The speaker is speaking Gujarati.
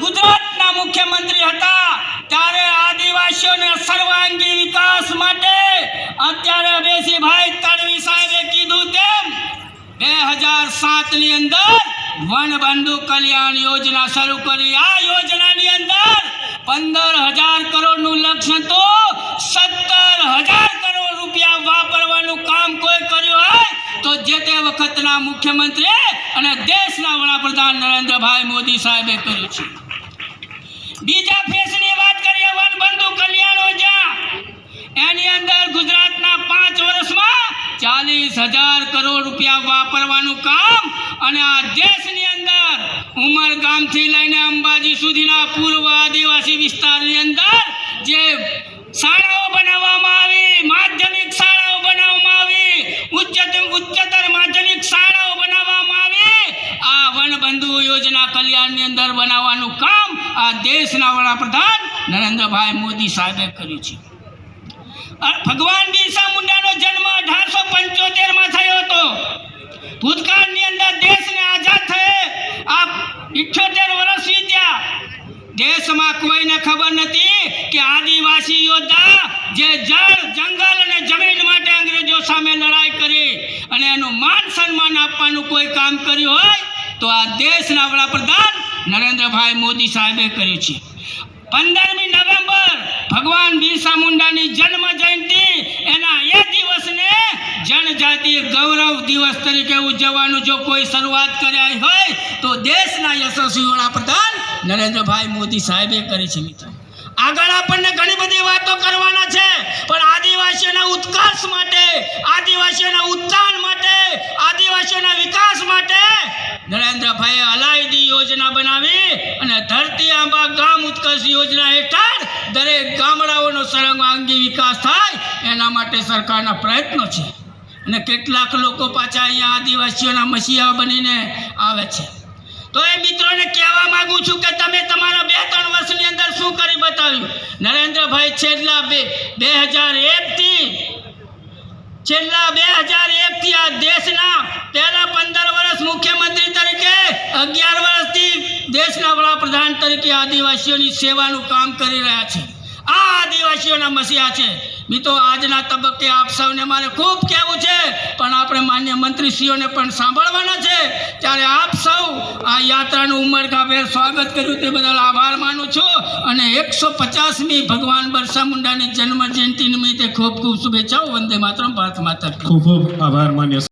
ગુજરાતના મુખ્યમંત્રી હતા. ત્યારે આદિવાસીઓને સર્વાંગી વિકાસ માટે અત્યારે બેસીભાઈ તડવી સાહેબે કીધું તેમ, બે હજાર સાતની અંદર વન બંધુ કલ્યાણ યોજના શરૂ કરી. આ યોજનાની અંદર પંદર હજાર કરોડનું લક્ષ્ય તો સત્તર હજાર કરોડ રૂપિયા વાપરવાનું કામ કોઈ કર્યું હોય તો જે તે વખતના મુખ્યમંત્રી અને દેશના વડાપ્રધાન નરેન્દ્રભાઈ મોદી સાહેબે કર્યું છે. બીજા ફેસની વાત કરીએ, વન બંધુ કલ્યાણ યોજના એની અંદર ગુજરાતના પાંચ વર્ષમાં ચાલીસ હજાર કરોડ રૂપિયા વાપરવાનું કામ અને આ દેશની અંદર ઉમરગામથી લઈને અંબાજી સુધીના પૂર્વ આદિવાસી વિસ્તારની અંદર જે શાળાઓ બનાવવામાં આવી માધ્યમિક શાળાઓ બનાવવામાં આવી ઉચ્ચતર ઉચ્ચતર માધ્યમિક શાળાઓ બનાવવામાં આવી આ વનબંધુ યોજના કલ્યાણની અંદર બનાવવાનું કામ આ દેશના વડાપ્રધાન નરેન્દ્રભાઈ મોદી સાહેબે કર્યું છે. ભગવાન બિરસા મુંડાનો જન્મ અઢારસો પંચોતેરમાં થયો હતો. ભૂતકાળની અંદર દેશને આઝાદ થયે આ ઇઠ્યોતેર વર્ષ વીત્યા. દેશમાં કોઈને ખબર નથી કે આદિવાસી યોદ્ધા જે જળ, જંગલ અને જમીન માટે અંગ્રેજો સામે લડાઈ કરી અને એનું માન સન્માન આપવાનું કોઈ કામ કર્યું હોય તો આ દેશના વડાપ્રધાન નરેન્દ્રભાઈ મોદી સાહેબે કર્યું છે. પંદરમી નવેમ્બર ભગવાન બિરસા મુંડાની જન્મ જયંતિ, એના એ દિવસને જનજાતીય ગૌરવ દિવસ તરીકે ઉજવવાનું જો કોઈ શરૂઆત કર્યા હોય, તો દેશના યશસ્વી વડાપ્રધાન નરેન્દ્રભાઈ મોદી સાહેબે કરી છે મિત્રો. આગળ આપણને ઘણી બધી વાતો કરવાના છે, પણ આદિવાસીઓના ઉત્કર્ષ માટે, આદિવાસીઓના ઉત્થાન માટે, આદિવાસીઓના વિકાસ માટે નરેન્દ્રભાઈએ બનાવી અને ધરતી આંબા ગામ ઉત્કર્ષ યોજના હેઠળ દરેક ગામડાઓનો સર્વાંગી વિકાસ થાય, એના માટે સરકારના પ્રયત્નો છે. અને કેટલાક લોકો પાછા અહીંયા આદિવાસીઓના મસીહા બનીને આવે છે. તો એ મિત્રોને કહેવા માગું છું કે તમે તમારા બે ત્રણ વર્ષની અંદર શું કરી બતાવ્યું? નરેન્દ્રભાઈ છેલ્લા બે બે હજાર એકથી, છેલ્લા બે હજાર એકથી આ દેશના પહેલા પંદર વર્ષ મુખ્યમંત્રી તરીકે, અગિયાર વર્ષથી દેશના તરીકે આદિવાસીઓની સેવાનું કામ કરી રહ્યા છે. આ આદિવાસીઓના મસીહા છે. મિત્રો, આજના તબક્કે આપ સૌને મારે ખૂબ કહેવું છે, પણ આપણે માન્ય મંત્રીશ્રીઓને પણ સાંભળવાના છે. ત્યારે આપ સૌ આ યાત્રાનું ઉમરગાભેર સ્વાગત કર્યું તે બદલ આભાર માનું છું અને એકસો પચાસમી ભગવાન બરસા મુંડાની જન્મ જયંતિ નિમિત્તે ખૂબ ખૂબ શુભેચ્છાઓ. વંદે માતરમ, ભારત માતા ખૂબ ખૂબ આભાર માન્ય